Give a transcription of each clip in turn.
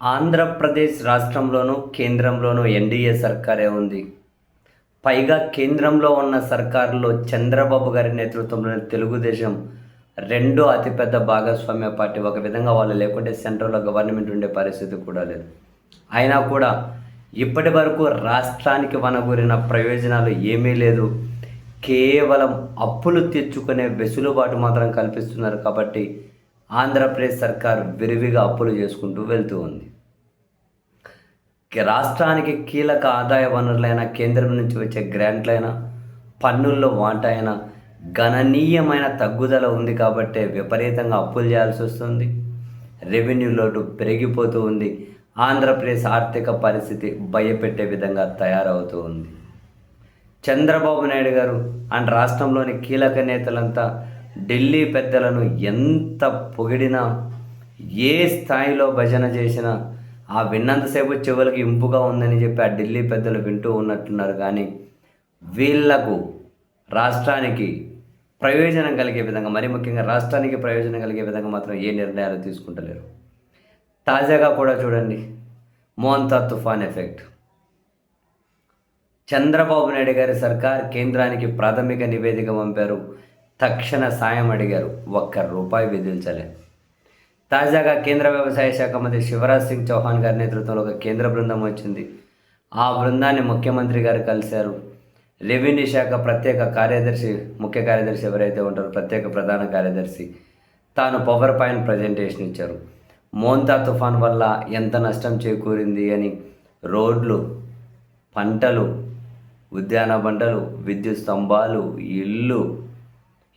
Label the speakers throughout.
Speaker 1: ఆంధ్రప్రదేశ్ రాష్ట్రంలోనూ కేంద్రంలోనూ ఎన్డీఏ సర్కారే ఉంది. పైగా కేంద్రంలో ఉన్న సర్కారులో చంద్రబాబు గారి నేతృత్వంలోని తెలుగుదేశం రెండో అతిపెద్ద భాగస్వామ్య పార్టీ. ఒక విధంగా వాళ్ళు లేకుంటే సెంట్రల్లో గవర్నమెంట్ ఉండే పరిస్థితి కూడా లేదు. అయినా కూడా ఇప్పటి వరకు రాష్ట్రానికి వనగూరిన ప్రయోజనాలు ఏమీ లేదు. కేవలం అప్పులు తెచ్చుకునే వెసులుబాటు మాత్రం కల్పిస్తున్నారు కాబట్టి ఆంధ్రప్రదేశ్ సర్కార్ విరివిగా అప్పులు చేసుకుంటూ వెళ్తూ ఉంది. రాష్ట్రానికి కీలక ఆదాయ వనరులైన కేంద్రం నుంచి వచ్చే గ్రాంట్లైనా పన్నుల్లో వాంటైనా అయినా గణనీయమైన తగ్గుదల ఉంది కాబట్టే విపరీతంగా అప్పులు చేయాల్సి వస్తుంది. రెవెన్యూ లోటు పెరిగిపోతూ ఉంది. ఆంధ్రప్రదేశ్ ఆర్థిక పరిస్థితి భయపెట్టే విధంగా తయారవుతూ ఉంది. చంద్రబాబు నాయుడు గారు అండ్ రాష్ట్రంలోని కీలక నేతలంతా ఢిల్లీ పెద్దలను ఎంత పొగిడినా ఏ స్థాయిలో భజన చేసినా ఆ విన్నంతసేపు చెవులకి ఇంపుగా ఉందని చెప్పి ఆ ఢిల్లీ పెద్దలు వింటూ ఉన్నట్టున్నారు. కానీ వీళ్ళకు రాష్ట్రానికి ప్రయోజనం కలిగే విధంగా మరి ముఖ్యంగా రాష్ట్రానికి ప్రయోజనం కలిగే విధంగా మాత్రం ఏ నిర్ణయాలు తీసుకుంటలేరు. తాజాగా కూడా చూడండి మోంతా తుఫాన్ ఎఫెక్ట్. చంద్రబాబు నాయుడు గారి సర్కార్ కేంద్రానికి ప్రాథమిక నివేదిక పంపారు. తక్షణ సాయం అడిగారు. ఒక్క రూపాయి విధించలే తాజాగా కేంద్ర వ్యవసాయ శాఖ మంత్రి శివరాజ్ సింగ్ చౌహాన్ గారి నేతృత్వంలో ఒక కేంద్ర బృందం వచ్చింది. ఆ బృందాన్ని ముఖ్యమంత్రి గారు కలిశారు. రెవెన్యూ శాఖ ప్రత్యేక కార్యదర్శి ముఖ్య కార్యదర్శి ఎవరైతే ఉంటారో ప్రత్యేక ప్రధాన కార్యదర్శి తాను పవర్ పాయింట్ ప్రజెంటేషన్ ఇచ్చారు. మోంతా తుఫాన్ వల్ల ఎంత నష్టం చేకూరింది అని రోడ్లు పంటలు ఉద్యాన పంటలు విద్యుత్ స్తంభాలు ఇల్లు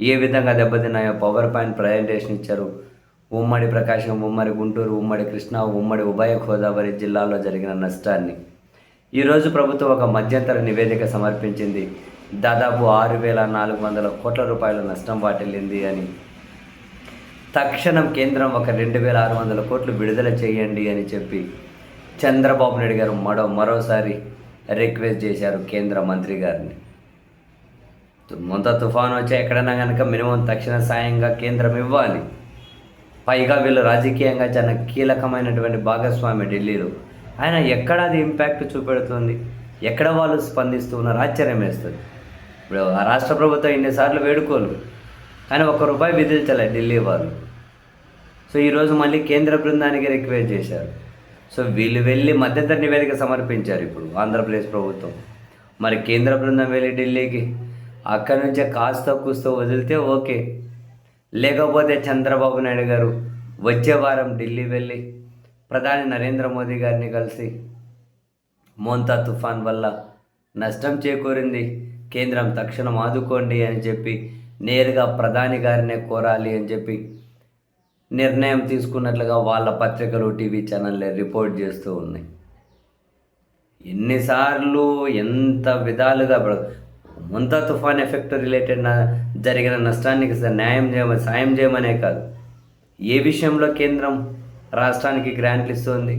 Speaker 1: ఏ విధంగా దెబ్బతిన్నాయో పవర్ పాయింట్ ప్రజెంటేషన్ ఇచ్చారు. ఉమ్మడి ప్రకాశం ఉమ్మడి గుంటూరు ఉమ్మడి కృష్ణా ఉమ్మడి ఉభయ గోదావరి జిల్లాలో జరిగిన నష్టాన్ని. ఈరోజు ప్రభుత్వం ఒక మధ్యంతర నివేదిక సమర్పించింది. దాదాపు ఆరు వేల నాలుగు వందల కోట్ల రూపాయల నష్టం వాటిల్లింది అని. తక్షణం కేంద్రం ఒక రెండు వేల ఆరు వందల కోట్లు విడుదల చేయండి అని చెప్పి చంద్రబాబు నాయుడు గారు మరో మరోసారి రిక్వెస్ట్ చేశారు కేంద్ర మంత్రి గారిని. తుమ్మంత తుఫాను వచ్చి ఎక్కడైనా కనుక మినిమం తక్షణ సాయంగా కేంద్రం ఇవ్వాలి. పైగా వీళ్ళు రాజకీయంగా చాలా కీలకమైనటువంటి భాగస్వామి ఢిల్లీలో. ఆయన ఎక్కడ అది ఇంపాక్ట్ చూపెడుతుంది? ఎక్కడ వాళ్ళు స్పందిస్తూ ఉన్నారు ఆశ్చర్యం వేస్తుంది. ఇప్పుడు ఆ రాష్ట్ర ప్రభుత్వం ఇన్నిసార్లు వేడుకోలు కానీ ఒక్క రూపాయి విధించలే ఢిల్లీ వాళ్ళు. సో ఈరోజు మళ్ళీ కేంద్ర బృందానికి రిక్వెస్ట్ చేశారు. సో వీళ్ళు వెళ్ళి మధ్యంతర నివేదిక సమర్పించారు ఇప్పుడు ఆంధ్రప్రదేశ్ ప్రభుత్వం. మరి కేంద్ర బృందం వెళ్ళి ఢిల్లీకి? అక్కడి నుంచే కాస్త కూస్తో వదిలితే ఓకే. లేకపోతే చంద్రబాబు నాయుడు గారు వచ్చే వారం ఢిల్లీ వెళ్ళి ప్రధాని నరేంద్ర మోదీ గారిని కలిసి మోంతా తుఫాన్ వల్ల నష్టం చేకూరింది. కేంద్రం తక్షణం ఆదుకోండి అని చెప్పి నేరుగా ప్రధాని గారినే కోరాలి అని చెప్పి నిర్ణయం తీసుకున్నట్లుగా వాళ్ళ పత్రికలు టీవీ ఛానళ్ళే రిపోర్ట్ చేస్తూ ఉన్నాయి. ఎన్నిసార్లు ఎంత విధాలుగా ముంతా తుఫాన్ ఎఫెక్ట్ రిలేటెడ్ జరిగిన నష్టానికి న్యాయం చేయమని సాయం చేయమనే కాదు. ఏ విషయంలో కేంద్రం రాష్ట్రానికి గ్రాంట్లు ఇస్తుంది?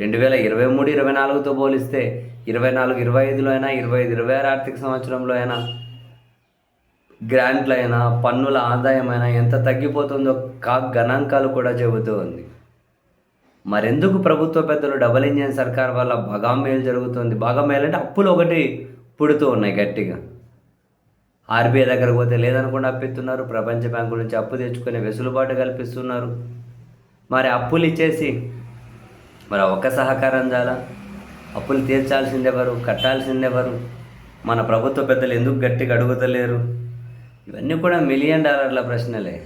Speaker 1: రెండు వేల ఇరవై మూడు ఇరవై నాలుగుతో పోలిస్తే ఇరవై నాలుగు ఇరవై ఐదులో అయినా ఇరవై ఐదు ఇరవై ఆరు ఆర్థిక సంవత్సరంలో అయినా గ్రాంట్లైనా పన్నుల ఆదాయమైనా ఎంత తగ్గిపోతుందో కా గణాంకాలు కూడా చెబుతూ ఉంది. మరెందుకు ప్రభుత్వ పెద్దలు డబల్ ఇంజన్ సర్కార్ వల్ల బాగా మేలు జరుగుతుంది? బాగా మేలు అంటే అప్పులు ఒకటి పుడుతూ ఉన్నాయి గట్టిగా. ఆర్బీఐ దగ్గరకు పోతే లేదనుకుండా అప్పిస్తున్నారు ప్రపంచ బ్యాంకు నుంచి అప్పు తెచ్చుకునే వెసులుబాటు కల్పిస్తున్నారు. మరి అప్పులు ఇచ్చేసి మరి ఒక్క సహకారం చాలా? అప్పులు తీర్చాల్సింది ఎవరు? కట్టాల్సింది ఎవరు? మన ప్రభుత్వ పెద్దలు ఎందుకు గట్టిగా అడుగుతలేరు? ఇవన్నీ కూడా మిలియన్ డాలర్ల ప్రశ్నలే.